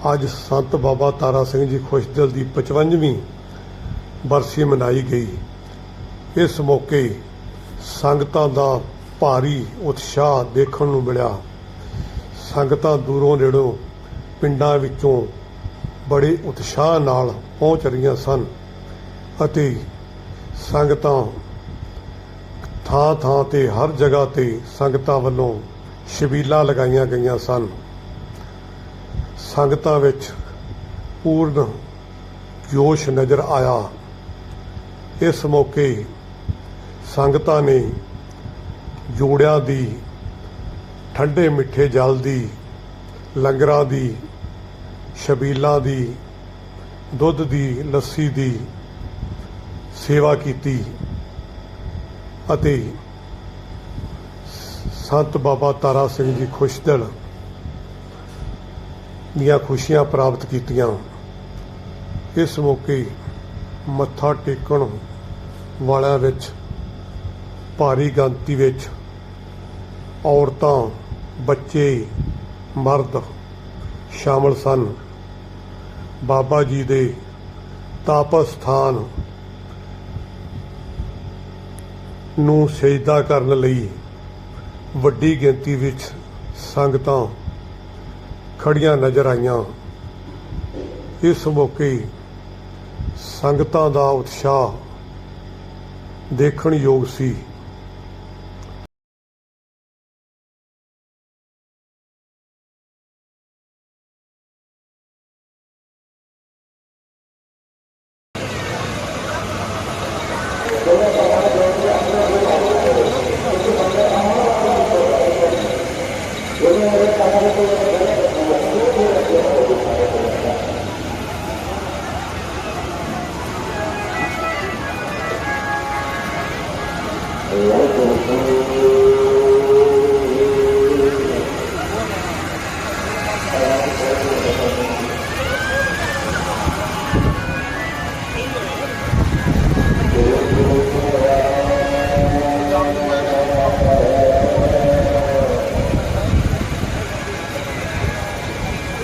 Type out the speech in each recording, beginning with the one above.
ਅੱਜ ਸੰਤ ਬਾਬਾ ਤਾਰਾ ਸਿੰਘ ਜੀ ਖੁਸ਼ਦਿਲ ਦੀ 55ਵੀਂ ਬਰਸੀ ਮਨਾਈ ਗਈ। ਇਸ ਮੌਕੇ ਸੰਗਤਾਂ ਦਾ ਭਾਰੀ ਉਤਸ਼ਾਹ ਦੇਖਣ ਨੂੰ ਮਿਲਿਆ। ਸੰਗਤਾਂ ਦੂਰੋਂ ਨੇੜੋਂ ਪਿੰਡਾਂ ਵਿੱਚੋਂ ਬੜੇ ਉਤਸ਼ਾਹ ਨਾਲ ਪਹੁੰਚ ਰਹੀਆਂ ਸਨ ਅਤੇ ਸੰਗਤਾਂ ਥਾਂ ਥਾਂ ਤੇ, ਹਰ ਜਗ੍ਹਾ ਤੇ ਸੰਗਤਾਂ ਵੱਲੋਂ ਛਬੀਲਾਂ ਲਗਾਈਆਂ ਗਈਆਂ ਸਨ। ਸੰਗਤਾਂ ਵਿੱਚ ਪੂਰਨ ਜੋਸ਼ ਨਜ਼ਰ ਆਇਆ। ਇਸ ਮੌਕੇ ਸੰਗਤਾਂ ਨੇ ਜੋੜਿਆਂ ਦੀ, ਠੰਡੇ ਮਿੱਠੇ ਜਲ ਦੀ, ਲੰਗਰਾਂ ਦੀ ਛਬੀਲਾਂ ਦੀ, ਦੁੱਧ ਦੀ, ਲੱਸੀ ਦੀ ਸੇਵਾ ਕੀਤੀ ਅਤੇ ਸੰਤ ਬਾਬਾ ਤਾਰਾ ਸਿੰਘ ਜੀ ਖੁਸ਼ਦਲ ਦੀਆਂ ਖੁਸ਼ੀਆਂ ਪ੍ਰਾਪਤ ਕੀਤੀਆਂ। ਇਸ ਮੌਕੇ ਮੱਥਾ ਟੇਕਣ ਵਾਲਿਆਂ ਵਿੱਚ, ਭਾਰੀ ਗਿਣਤੀ ਵਿੱਚ ਔਰਤਾਂ, ਬੱਚੇ, ਮਰਦ ਸ਼ਾਮਲ ਸਨ। ਬਾਬਾ ਜੀ ਦੇ ਤਾਪ ਸਥਾਨ ਨੂੰ ਸਜਦਾ ਕਰਨ ਲਈ ਵੱਡੀ ਗਿਣਤੀ ਵਿੱਚ ਸੰਗਤਾਂ ਖੜੀਆਂ ਨਜ਼ਰ ਆਈਆਂ। ਇਸ ਮੌਕੇ ਸੰਗਤਾਂ ਦਾ ਉਤਸ਼ਾਹ ਦੇਖਣ ਯੋਗ ਸੀ।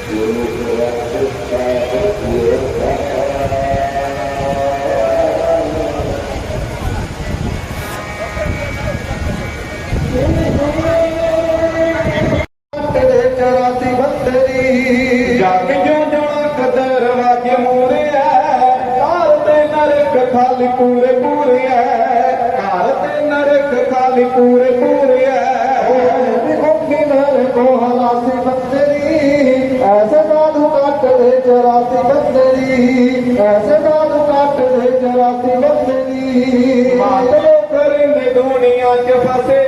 ਤੇਰੇ ਐਸੇ ਸਾਧੂ ਕੱਟ ਦੇ ਚਰਾਤੀ ਬੰਦਰੀ ਮਾਤਲੋ ਕਰਨੇ ਦੁਨੀਆ ਚ ਫਸੇ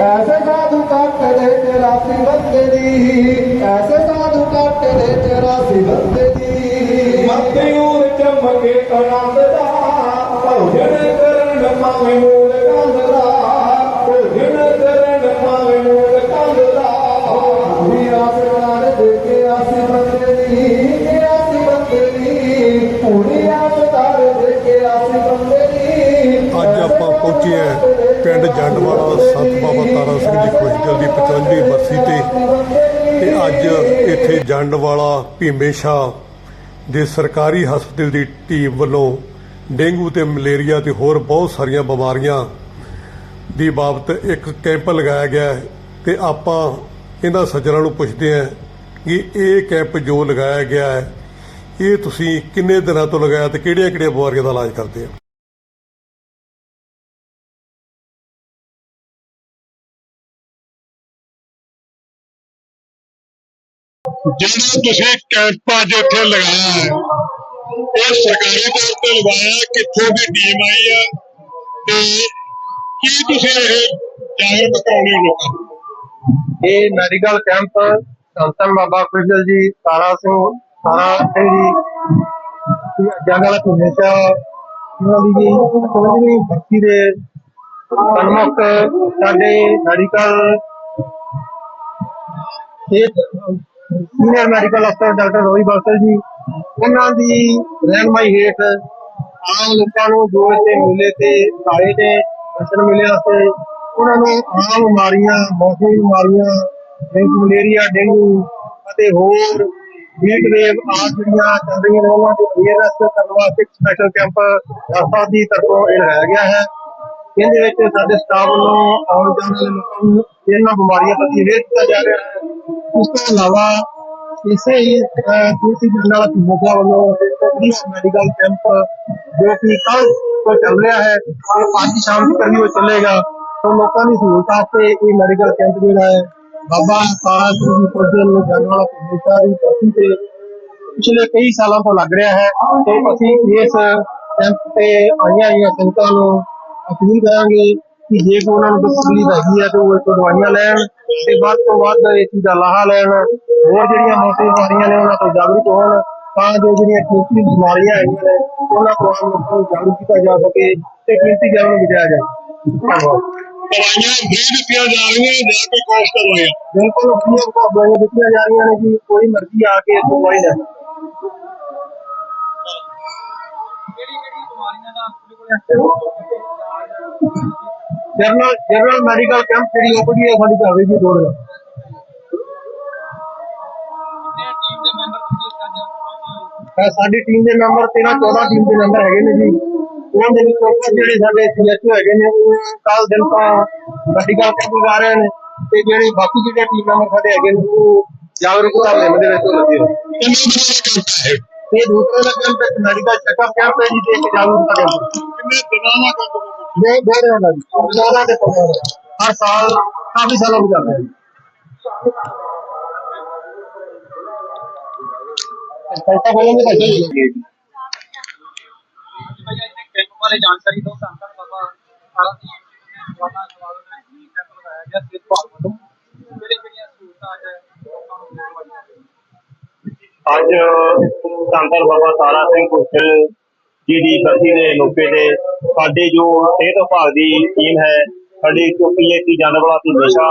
ਐਸੇ ਸਾਧੂ ਕੱਟ ਦੇ ਚਰਾਸੀ ਬੰਦੇ ਦੀ। ਐਸੇ ਸਾਧੂ ਕੱਟ ਦੇ ਚਰਾਸੀ ਬੰਦੇ ਦੀ। ਮਤਿਊਰ ਚਮਕੇ ਆਨੰਦ ਦਾ ਭੋਜਨ ਕਰਨ ਮਾਵੇਂ ਮੂਲ ਕੰਦ ਦਾ ਭੋਜਨ ਕਰਨ ਮਾਵੇਂ ਮੂਲ ਕੰਦ ਦਾ। ਵੀ ਆਸਮਾਨ ਦੇ ਕੇ ਆਸੀ ਬੰਦੇ ਦੀ ਆਸੀ ਬੰਦੇ ਦੀ। ਪੂਰੀ ਆਸਤਾਰ ਦੇ ਕੇ ਆਸੀ ਬੰਦੇ ਦੀ। ਅੱਜ ਆਪਾਂ ਪਹੁੰਚੇ ਪਿੰਡ ਜੰਡਵਾਲਾ ਸੰਤ ਬਾਬਾ ਤਾਰਾ ਸਿੰਘ ਜੀ ਖੁਸ਼ਦਿਲ ਦੀ 55ਵੀਂ ਬਰਸੀ ਤੇ ਤੇ ਅੱਜ ਇੱਥੇ ਜੰਡਵਾਲਾ ਭੀਮੇਸ਼ਾਹ ਦੇ ਸਰਕਾਰੀ ਹਸਪਤਾਲ ਦੀ ਟੀਮ ਵੱਲੋਂ ਡੇਂਗੂ ਤੇ ਮਲੇਰੀਆ ਤੇ ਹੋਰ ਬਹੁਤ ਸਾਰੀਆਂ ਬਿਮਾਰੀਆਂ ਦੀ ਬਾਬਤ ਇੱਕ ਕੈਂਪ ਲਗਾਇਆ ਗਿਆ ਹੈ ਤੇ ਆਪਾਂ ਇਹਨਾਂ ਸੱਜਣਾਂ ਨੂੰ ਪੁੱਛਦੇ ਹਾਂ ਕਿ ਇਹ ਕੈਂਪ ਜੋ ਲਗਾਇਆ ਗਿਆ ਹੈ, ਇਹ ਤੁਸੀਂ ਕਿੰਨੇ ਦਿਨਾਂ ਤੋਂ ਲਗਾਇਆ ਤੇ ਕਿਹੜੀਆਂ-ਕਿਹੜੀਆਂ ਬਿਮਾਰੀਆਂ ਦਾ ਇਲਾਜ ਕਰਦੇ ਹੋ? ਜਿਹੜਾ ਤੁਸੀਂ ਕੈਂਪ ਅੱਜ ਇੱਥੇ ਲਗਾਇਆ ਹੈ ਇਹ ਸਰਕਾਰੀ ਤੌਰ ਤੇ ਲਗਾਇਆ ਕਿੱਥੋਂ ਦੀ ਟੀਮ ਆਈ ਆ ਤੇ ਕੀ ਤੁਸੀਂ ਇਹ ਜਾਗਰੂਕ ਕਰਾਉਣੇ ਹੋ ਲੋਕਾਂ ਨੂੰ? ਇਹ ਮੈਡੀਕਲ ਕੈਂਪ ਸੰਤਨ ਬਾਬਾ ਕੁਸ਼ਲ ਜੀ, ਤਾਰਾ ਸਿੰਘ ਤਾਰਾ ਸਿੰਘ ਜੀ ਜੰਗਲ ਹਮੇਸ਼ਾ ਇਹਨਾਂ ਦੀ ਜੀ ਕੋਈ ਭਰਤੀ ਦੇ ਸਨਮੁਖ ਸਾਡੇ ਮੈਡੀਕਲ ਸੀਨੀਅਰ ਮੈਡੀਕਲ ਅਫਸਰ ਡਾਕਟਰ ਰੋਹੀ ਬਾਸਲ ਜੀ, ਉਹਨਾਂ ਦੀ ਰਹਿਨਮਾਈ ਹੇਠ ਆਮ ਲੋਕਾਂ ਨੂੰ ਜੋ ਇੱਥੇ ਮਿਲੇ ਤੇ ਆਏ ਨੇ ਦਰਸ਼ਨ ਮਿਲੇ ਅਤੇ ਉਹਨਾਂ ਨੂੰ ਆਮ ਬਿਮਾਰੀਆਂ, ਮੌਸਮੀ ਬਿਮਾਰੀਆਂ, ਡੇਂਗੂ, ਮਲੇਰੀਆ, ਡੇਂਗੂ ਅਤੇ ਹੋਰ ਵੀਕ ਵੇਵ ਆਦਿ ਜਿਹੜੀਆਂ ਚੱਲ ਰਹੀਆਂ ਨੇ, ਉਹਨਾਂ ਦੀ ਅਵੇਅਰਨੈਸ ਕਰਨ ਵਾਸਤੇ ਇੱਕ ਸਪੈਸ਼ਲ ਕੈਂਪ ਰਾਸਤਾ ਦੀ ਤਰਫੋਂ ਇਹ ਲਗਾਇਆ ਗਿਆ ਹੈ। ਇਹਦੇ ਵਿੱਚ ਸਾਡੇ ਸਟਾਫ ਵੱਲੋਂ ਆਉਣ ਜਾਣ ਵਾਲੇ ਲੋਕਾਂ ਨੂੰ ਇਹਨਾਂ ਬਿਮਾਰੀਆਂ ਪ੍ਰਤੀ ਅਵੇਅਰ ਕੀਤਾ ਜਾ ਰਿਹਾ ਹੈ। ਉਸ ਤੋਂ ਇਲਾਵਾ ਇਸੇ ਹੀ ਦੂਸਰੀ ਜਨਰਲ ਹਸਪਤਾਲ ਵੱਲੋਂ ਫ੍ਰੀ ਮੈਡੀਕਲ ਕੈਂਪ ਜੋ ਕਿ ਕੱਲ ਤੋਂ ਚੱਲ ਰਿਹਾ ਹੈ ਤੇ ਅੱਜ ਸ਼ਾਮ ਤੱਕ ਵੀ ਉਹ ਚੱਲੇਗਾ ਤਾਂ ਲੋਕਾਂ ਦੀ ਸਹੂਲਤ ਵਾਸਤੇ ਇਹ ਮੈਡੀਕਲ ਕੈਂਪ ਜਿਹੜਾ ਹੈ ਬਾਬਾ ਤਾਰਾ ਸਿੰਘ ਜੀ ਫੌਜਲ ਜਨਰਲ ਹਸਪਤਾਲ ਦੀ ਧਰਤੀ ਤੇ ਪਿਛਲੇ ਕਈ ਸਾਲਾਂ ਤੋਂ ਲੱਗ ਰਿਹਾ ਹੈ ਤੇ ਅਸੀਂ ਇਸ ਕੈਂਪ ਤੇ ਆਈਆਂ ਆਈਆਂ ਸੰਗਤਾਂ ਨੂੰ ਅਪੀਲ ਕਰਾਂਗੇ ਕਿ ਜੇ ਕੋਈ ਉਹਨਾਂ ਨੂੰ ਕੋਈ ਤਕਲੀਫ ਹੈਗੀ ਹੈ ਤਾਂ ਉਹ ਇੱਥੋਂ ਦਵਾਈਆਂ ਲੈਣ ਤੇ ਵੱਧ ਤੋਂ ਵੱਧ ਇਸ ਚੀਜ਼ ਦਾ ਲਾਹਾ ਲੈਣ ਹੋਰ ਜਿਹੜੀਆਂ ਮੌਸਮੀ ਬਿਮਾਰੀਆਂ ਨੇ ਉਹਨਾਂ ਤੋਂ ਜਾਗਰੂਕ ਹੋਣ ਤਾਂ ਜੋ ਜਿਹੜੀਆਂ ਕੀਮਤੀ ਬਿਮਾਰੀਆਂ ਹੈਗੀਆਂ ਨੇ ਉਹਨਾਂ ਤੋਂ ਆਮ ਲੋਕਾਂ ਨੂੰ ਜਾਗਰੂਕ ਕੀਤਾ ਜਾ ਸਕੇ ਤੇ ਕੀਮਤੀ ਜਾਨਾਂ ਨੂੰ ਬਚਾਇਆ ਜਾਏ। ਧੰਨਵਾਦ। ਦਵਾਈਆਂ ਫ੍ਰੀ ਦਿੱਤੀਆਂ ਜਾ ਰਹੀਆਂ ਜਾਂ ਕੋਈ ਕੋਸਟ ਦਵਾਈਆਂ ਬਿਲਕੁਲ ਫ੍ਰੀ ਆਫ ਦਵਾਈਆਂ ਦਿੱਤੀਆਂ ਜਾ ਰਹੀਆਂ ਨੇ ਜੀ ਕੋਈ ਮਰਜ਼ੀ ਆ ਕੇ ਦਵਾਈ ਲੈ। ਜਨਰਲ ਜਨਰਲ ਮੈਡੀਕਲ ਕੈਂਪ ਜਿਹੜੀ ਓਪੀਡੀ ਹੈ ਸਾਡੀ ਚੱਲ ਰਹੀ ਜੀ ਦੌੜ ਅਹ ਸਾਡੀ ਟੀਮ ਦੇ ਮੈਂਬਰ 13 14 ਟੀਮ ਦੇ ਮੈਂਬਰ ਹੈਗੇ ਨੇ ਜੀ। ਉਹਨਾਂ ਦੇ ਵਿੱਚੋਂ ਕੁਝ ਜਿਹੜੇ ਸਾਡੇ ਸੀਐਚਓ ਹੈਗੇ ਨੇ, ਉਹ ਕੱਲ ਦਿਨ ਤੋਂ ਮੈਡੀਕਲ ਕੈਂਪ ਲਗਾ ਰਹੇ ਨੇ ਤੇ ਜਿਹੜੇ ਬਾਕੀ ਜਿਹੜੇ ਟੀਮ ਮੈਂਬਰ ਸਾਡੇ ਹੈਗੇ ਨੇ, ਉਹ ਜਾਗਰੂਕਤਾ ਮੁਹਿੰਮ ਦੇ ਵਿੱਚ ਲੱਗੇ ਹੋਏ ਕਿੰਨੇ ਦਿਨਾਂ ਦਾ ਕੈਂਪ ਹੈ ਇਹ? ਇਹ ਦੂਸਰੇ ਦਾ ਕੈਂਪ ਇੱਕ ਮੈਡੀਕਲ ਚੈੱਕਅਪ ਕੈਂਪ ਹੈ ਜੀ, ਤੇ ਇੱਕ ਜਾਗਰੂਕਤਾ ਕੈਂਪ ਕਿੰਨੇ ਦਿਨਾਂ ਦਾ ਕੈਂਪ ਹੈ? ਦੇ ਦੇ ਰਹੇ ਹਾਂ ਜੀ 14 ਦੇ 15 ਹਰ ਸਾਲ ਕਾਫੀ ਸਾਲਾਂ ਤੋਂ ਚੱਲ ਰਿਹਾ ਹੈ ਪੈਸਾ ਬੋਲਣਗੇ ਤਾਂ ਚੱਲ ਜਾਏਗੀ ਭਾਈ ਇੱਥੇ ਕੈਂਪ ਬਾਰੇ ਜਾਣਕਾਰੀ ਦਿਓ ਸੰਤਾਂ ਬਾਬਾ ਸਾਰਾ ਦੀ ਸਾਡੇ ਜੋ ਸਿਹਤ ਵਿਭਾਗ ਦੀ ਟੀਮ ਹੈ, ਸਾਡੀ ਚੌਕੀਏਤੀ ਜਨਰਲ ਦੀ ਹਮੇਸ਼ਾ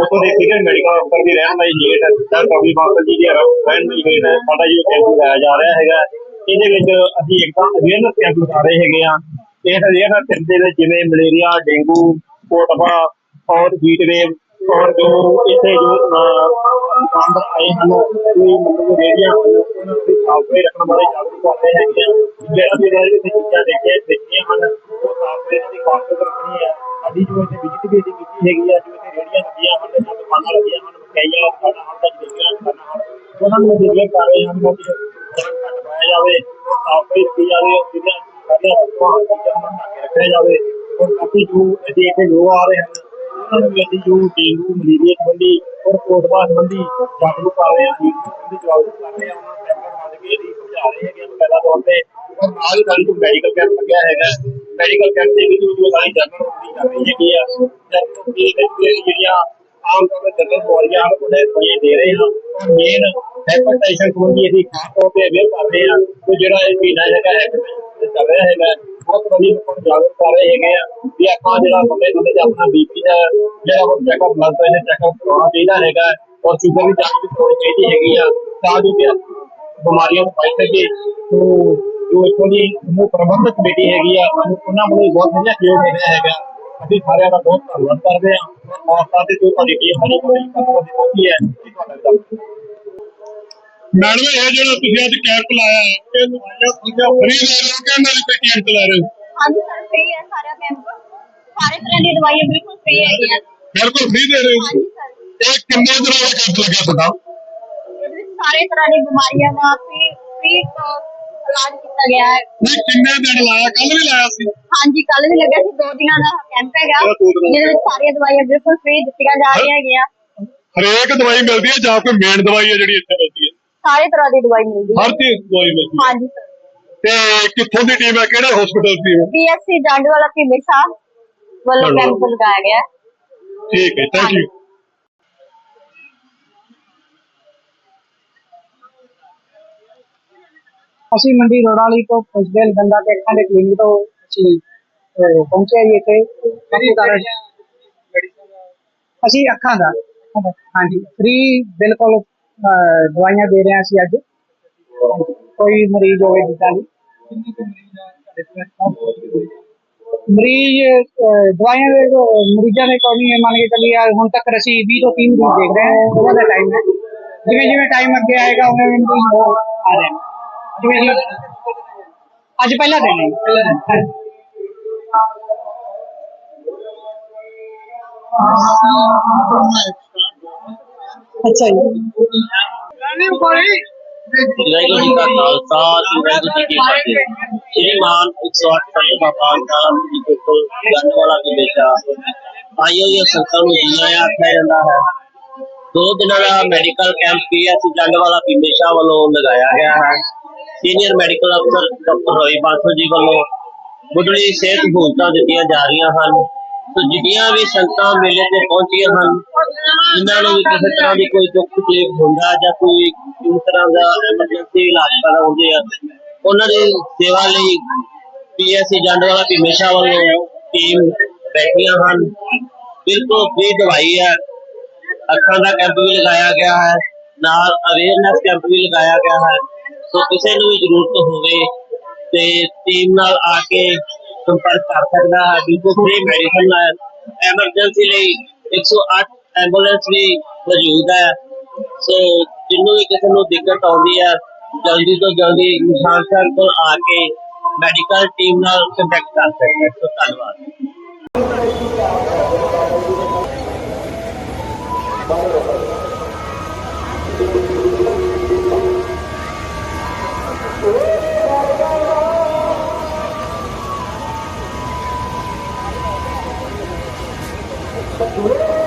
ਉਥੋਂ ਦੇ ਸੀਨੀਅਰ ਮੈਡੀਕਲ ਅਫਸਰ ਦੀ ਰਹਿਨਮਾਈ ਹੇਠ ਡਾਕਟਰ ਕਵੀ ਬਾਸਲ ਜੀ ਦੀ ਰਹਿਨਮਾਈ ਹੇਠ ਸਾਡਾ ਜੋ ਕੈਂਪ ਲਾਇਆ ਜਾ ਰਿਹਾ ਹੈਗਾ, ਇਹਦੇ ਵਿੱਚ ਅਸੀਂ ਇੱਕ ਤਾਂ ਅਵੇਅਰਨੈਸ ਕੈਂਪ ਲਗਾ ਰਹੇ ਹੈਗੇ ਆ ਇਸ ਅਵੇਅਰਨੈਸ ਕੈਂਪ ਦੇ ਵਿੱਚ ਜਿਵੇਂ ਮਲੇਰੀਆ, ਡੇਂਗੂ, ਕੋਟਪਾ ਔਰ ਹੀਟ ਵੇਵ ਔਰ ਜੋ ਇੱਥੇ ਜੋ ਦੁਕਾਨਦਾਰ ਆਏ ਹਨ, ਕੋਈ ਮਤਲਬ ਰੇੜੀਆਂ ਉਹਨਾਂ ਦੀ ਸਾਫ਼ ਸਫ਼ਾਈ ਰੱਖਣ ਬਾਰੇ ਜਾਗਰੂਕ ਕਰਦੇ ਹੈਗੇ ਆ। ਜਿਹੜਾ ਵੀ ਇਹਨਾਂ ਵਿੱਚ ਚੀਜ਼ਾਂ ਦੇਖੀਆਂ ਦੇਖੀਆਂ ਹਨ, ਉਹ ਸਾਫ਼ ਸਫ਼ਾਈ ਦੀ ਖਾਸ ਰੱਖਣੀ ਹੈ। ਸਾਡੀ ਜੋ ਇੱਥੇ ਵਿਜ਼ਿਟ ਵੀ ਇਹਦੀ ਕੀਤੀ ਹੈਗੀ ਆ, ਜੋ ਇੱਥੇ ਰੇੜੀਆਂ ਲੱਗੀਆਂ ਹਨ, ਜਾਂ ਦੁਕਾਨਾਂ ਲੱਗੀਆਂ ਹਨ, ਮਠਿਆਈਆਂ, ਦੁਕਾਨਾਂ ਹਨ ਤਾਂ ਜਿਹੜੀਆਂ ਦੁਕਾਨਾਂ ਹਨ, ਉਹਨਾਂ ਨੂੰ ਦੇਖੀਆਂ ਕਰ ਰਹੇ ਹਨ ਕਿ ਜਾਨ ਘੱਟ ਜਾਵੇ ਸਾਫ਼ ਸਫ਼ਾਈ ਕੀਤੀ ਜਾਵੇ ਔਰ ਜਿਹੜੀਆਂ ਸਾਡੀਆਂ ਵਸਤੂਆਂ ਹਨ ਚੀਜ਼ਾਂ ਨੂੰ ਢੱਕ ਕੇ ਰੱਖਿਆ ਜਾਵੇ। ਔਰ ਕਾਫੀ ਜੋ ਇੱਥੇ ਇੱਥੇ ਲੋਕ ਆ ਰਹੇ ਹਨ। ਉਹਨਾਂ ਡੇਂਗੂ ਮਲੇਰੀਆ ਸੰਬੰਧੀ ਔਰ ਕੋਟਵਾ ਸੰਬੰਧੀ ਜਾਗਰੂਕ ਕਰ ਰਹੇ ਹਾਂ ਜੀ ਸੰਬੰਧੀ ਜਾਗਰੂਕ ਕਰ ਰਹੇ ਹਾਂ ਉਹਨਾਂ ਨੂੰ ਕੈਂਪਰ ਵੱਧ ਕੇ ਇਹਦੀ ਸਮਝਾ ਰਹੇ ਹੈਗੇ ਆ ਪਹਿਲਾ ਤੌਰ ਤੇ ਔਰ ਨਾਲ ਹੀ ਸਾਡੀ ਮੈਡੀਕਲ ਕੈਂਪ ਲੱਗਿਆ ਹੈਗਾ ਮੈਡੀਕਲ ਕੈਂਪ ਦੇ ਵਿੱਚ ਜੋ ਸਾਡੀ ਜਨਰਲ ਨੌਕਰੀ ਕਰ ਰਹੀ ਹੈਗੀ ਆ ਜਨਰਲ ਨੌਕਰੀ ਜਿਹੜੀਆਂ ਆਮ ਤੌਰ ਤੇ ਜਨਰਲ ਬਿਮਾਰੀਆਂ ਹਨ ਉਹਦੇ ਦਵਾਈਆਂ ਦੇ ਰਹੇ ਹਾਂ ਮੇਨ ਹੈਪੇਟਾਈਟਸ ਸੰਬੰਧੀ ਅਸੀਂ ਖਾਸ ਤੌਰ ਤੇ ਅਵੇਅਰ ਕਰ ਰਹੇ ਹਾਂ ਕਿ ਜਿਹੜਾ ਇਹ ਮਹੀਨਾ ਹੈਗਾ ਹੈਪੇਟਾਈਟਸ ਚੱਲ ਰਿਹਾ ਹੈਗਾ ਬਹੁਤ ਵਧੀਆ ਲੋਕਾਂ ਨੂੰ ਜਾਗਰੂਕ ਕਰ ਰਹੇ ਹੈਗੇ ਆ। ਵੀ ਆਪਾਂ ਜਿਹੜਾ ਸਮੇਂ ਸਮੇਂ ਤੇ ਆਪਣਾ ਬੀਪੀ ਦਾ ਜਿਹੜਾ ਉਹ ਚੈੱਕਅਪ ਬਲੱਡ ਪ੍ਰੈਸ਼ਰ ਚੈੱਕਅਪ ਕਰਾਉਣਾ ਚਾਹੀਦਾ ਹੈਗਾ ਔਰ ਸ਼ੂਗਰ ਦੀ ਜਾਂਚ ਕਰਾਉਣੀ ਚਾਹੀਦੀ ਹੈਗੀ ਆ। ਤਾਂ ਜੋ ਕਿ ਬਿਮਾਰੀਆਂ ਤੋਂ ਬਚ ਸਕੇ। ਤੋ ਜੋ ਇੱਥੋਂ ਦੀ ਸਮੂਹ ਪ੍ਰਬੰਧਕ ਕਮੇਟੀ ਹੈਗੀ ਆ ਸਾਨੂੰ ਉਹਨਾਂ ਵੱਲੋਂ ਬਹੁਤ ਵਧੀਆ ਸਹਿਯੋਗ ਮਿਲਿਆ ਹੈਗਾ। ਅਸੀਂ ਸਾਰਿਆਂ ਦਾ ਬਹੁਤ ਧੰਨਵਾਦ ਕਰਦੇ ਹਾਂ। ਔਰ ਖਾਸ ਜੋ ਤੁਹਾਡੀ ਟੀਮ ਸਾਡੀ ਬੜੀ ਧੰਨਵਾਦੀ ਪਹੁੰਚੀ ਹੈ ਮੈਡਮ ਇਹ ਜਿਹੜਾ ਤੁਸੀਂ ਅੱਜ ਕੈਂਪ ਲਾਇਆ ਹੈ ਇਹ ਫ੍ਰੀ ਦੇ ਰਹੇ ਹੋ ਕਿ ਇਹਨਾਂ ਦੀ ਕੋਈ ਕੀਮਤ ਲੈ ਰਹੇ ਹੋ? ਹਾਂਜੀ ਸਰ ਫ੍ਰੀ ਹੈ ਸਾਰਾ ਕੈਂਪ। ਸਾਰੇ ਤਰ੍ਹਾਂ ਦੀ ਦਵਾਈਆਂ ਬਿਲਕੁਲ ਫ੍ਰੀ ਹੈਗੀਆਂ। ਬਿਲਕੁਲ ਫ੍ਰੀ ਦੇ ਰਹੇ ਹੋ ਇਹ ਕਿੰਨੇ ਦਿਨਾਂ ਦਾ ਕੈਂਪ ਲੱਗਿਆ ਤੁਹਾਡਾ? ਇਹਦੇ ਵਿੱਚ ਸਾਰੇ ਤਰ੍ਹਾਂ ਦੀ ਬਿਮਾਰੀਆਂ ਦਾ ਫ੍ਰੀ ਫ੍ਰੀ ਇਲਾਜ ਕੀਤਾ ਗਿਆ ਹੈ। ਨਹੀਂ ਕਿੰਨੇ ਦਿਨ ਲਾਇਆ? ਕੱਲ ਵੀ ਲਾਇਆ ਸੀ। ਹਾਂਜੀ ਕੱਲ ਵੀ ਲੱਗਿਆ ਸੀ। ਦੋ ਦਿਨਾਂ ਦਾ ਕੈਂਪ ਹੈਗਾ। ਜਿਹਦੇ ਵਿੱਚ ਸਾਰੀਆਂ ਦਵਾਈਆਂ ਬਿਲਕੁਲ ਫ੍ਰੀ ਦਿੱਤੀਆਂ ਜਾ ਰਹੀਆਂ ਹੈਗੀਆਂ। ਹਰੇਕ ਦਵਾਈ ਮਿਲਦੀ ਹੈ ਜਾਂ ਕੋਈ ਮੇਨ ਦਵਾਈ ਹੈ ਜਿਹੜੀ ਇੱਥੇ ਮਿਲਦੀ ਹੈ? ਸਾਰੇ ਤਰ੍ਹਾਂ ਦੀ ਦਵਾਈ ਮਿਲਦੀ ਹੈ। ਹਰ ਚੀਜ਼ ਦਵਾਈ ਮਿਲਦੀ ਹੈ। ਹਾਂਜੀ ਸਰ ਤੇ ਕਿੱਥੋਂ ਦੀ ਟੀਮ ਹੈ? ਕਿਹੜੇ ਹਸਪੀਟਲ ਦੀ ਹੈ? ਪੀਐਸਸੀ ਜੰਡ ਵਾਲਾ ਭੀਮੇ ਸ਼ਾਹ ਵੱਲੋਂ ਚਲੋ। ਕੈਂਪ ਲਗਾਇਆ ਗਿਆ ਹੈ। ਠੀਕ ਹੈ ਥੈਂਕ ਯੂ ਅਸੀਂ ਮੰਡੀ ਰੋੜਾ ਵਾਲੀ ਤੋਂ ਪੁੱਛਦੇ ਬੰਦਾ ਤੇ ਅੱਖਾਂ ਦੇ ਕਲੀਨਿਕ ਤੋਂ ਅਸੀਂ ਅਹ, ਪਹੁੰਚੇ ਜੀ ਇੱਥੇ। ਕਾਰਨ ਅਸੀਂ ਅੱਖਾਂ ਦਾ। ਹਾਂਜੀ ਫ੍ਰੀ ਬਿਲਕੁਲ ਅਹ, ਦਵਾਈਆਂ ਦੇ ਰਹੇ ਹਾਂ ਅਸੀਂ ਅੱਜ ਕੋਈ ਮਰੀਜ਼ ਹੋਵੇ ਜਿੱਦਾਂ ਦੀ ਮਰੀਜ਼ ਅਹ, ਦਵਾਈਆਂ ਦੇ ਜੋ ਮਰੀਜ਼ਾਂ ਦੇ ਕੋਈ ਨਹੀਂ ਮੰਨ ਕੇ ਚੱਲੀਏ ਹੁਣ ਤੱਕ ਅਸੀਂ 20 ਤੋਂ 30 ਮਰੀਜ਼ ਦੇਖ ਰਹੇ ਹਾਂ ਉਹਨਾਂ ਦਾ ਟਾਈਮ ਹੈ ਜਿਵੇਂ ਜਿਵੇਂ ਟਾਈਮ ਅੱਗੇ ਆਏਗਾ ਉਵੇਂ ਉਵੇਂ ਮਰੀਜ਼ ਹੋਰ ਆ ਰਹੇ ਜਿਵੇਂ ਜਿਵੇਂ ਅੱਜ ਪਹਿਲਾ ਦਿਨ ਹੈ ਪਹਿਲਾ ਦਿਨ ਹਾਂਜੀ। ਅੱਛਾ ਜੀ ਵਾਹਿਗੁਰੂ ਜੀ ਕਾ ਖਾਲਸਾ ਤੇ ਵਾਹਿਗੁਰੂ ਜੀ ਕੀ ਫਤਿਹ ਸ੍ਰੀ ਮਾਨ 108 ਸੰਤ ਬਾਬਾ ਨਾਮ ਜੀ ਬਿਲਕੁਲ ਗੰਨ ਵਾਲਾ ਦੀ ਬੇਟਾ ਆਇਓ ਇਹ ਸੰਤਾਂ ਨੂੰ ਜੀਣਾ ਆਖਿਆ ਜਾਂਦਾ ਹੈ ਦੋ ਦਿਨਾਂ ਦਾ medical camp PSC Jandwala ਪਿੰਡੇਸ਼ਾ ਵੱਲੋਂ ਲਗਾਇਆ ਗਿਆ ਹੈ ਸੀਨੀਅਰ ਮੈਡੀਕਲ ਅਫਸਰ ਡਾਕਟਰ ਰੋਈ ਬਾਂਸਲ ਜੀ ਵੱਲੋਂ ਮੁੱਢਲੀ ਸਿਹਤ ਸਹੂਲਤਾਂ ਦਿੱਤੀਆਂ ਜਾ ਰਹੀਆਂ ਹਨ ਸੋ ਜਿੰਨੀਆਂ ਵੀ ਸੰਗਤਾਂ ਮੇਲੇ ਤੇ ਪਹੁੰਚੀਆਂ ਹਨ ਜਿਨ੍ਹਾਂ ਨੂੰ ਵੀ ਕਿਸੇ ਤਰ੍ਹਾਂ ਦੀ ਕੋਈ ਦੁੱਖ ਤਕਲੀਫ ਹੁੰਦਾ ਜਾਂ ਕੋਈ ਕਿਸੇ ਤਰ੍ਹਾਂ ਦਾ ਐਮਰਜੈਂਸੀ ਇਲਾਜ ਪੈਦਾ ਹੁੰਦੇ ਆ, ਉਹਨਾਂ ਦੀ ਸੇਵਾ ਲਈ ਪੀਐਸਸੀ ਜੰਡ ਵਾਲਾ ਹਮੇਸ਼ਾ ਵੱਲੋਂ ਟੀਮ ਬੈਠੀਆਂ ਹਨ। ਬਿਲਕੁਲ ਫ੍ਰੀ ਦਵਾਈ ਹੈ। ਅੱਖਾਂ ਦਾ ਕੈਂਪ ਵੀ ਲਗਾਇਆ ਗਿਆ ਹੈ। ਨਾਲ ਅਵੇਅਰਨੈਸ ਕੈਂਪ ਵੀ ਲਗਾਇਆ ਗਿਆ ਹੈ। ਸੋ ਕਿਸੇ ਨੂੰ ਵੀ ਜ਼ਰੂਰਤ ਹੋਵੇ ਤੇ ਟੀਮ ਨਾਲ ਆ ਕੇ ਸੰਪਰਕ ਕਰ ਸਕਦਾ ਹੈ। ਬਿਲਕੁਲ ਫ੍ਰੀ ਮੈਡੀਸਨ ਹੈ। ਐਮਰਜੈਂਸੀ ਲਈ 108 ਐਂਬੂਲੈਂਸ ਵੀ ਮੌਜੂਦ ਹੈ। ਸੋ ਜਿਹਨੂੰ ਵੀ ਕਿਸੇ ਨੂੰ ਦਿੱਕਤ ਆਉਂਦੀ ਹੈ, ਜਲਦੀ ਤੋਂ ਜਲਦੀ ਨਿਸ਼ਾਨ ਸਾਹਿਬ ਕੋਲ ਆ ਕੇ ਮੈਡੀਕਲ ਟੀਮ ਨਾਲ ਕੰਟੈਕਟ ਕਰ ਸਕਦੇ ਸੋ, ਧੰਨਵਾਦ। Uou!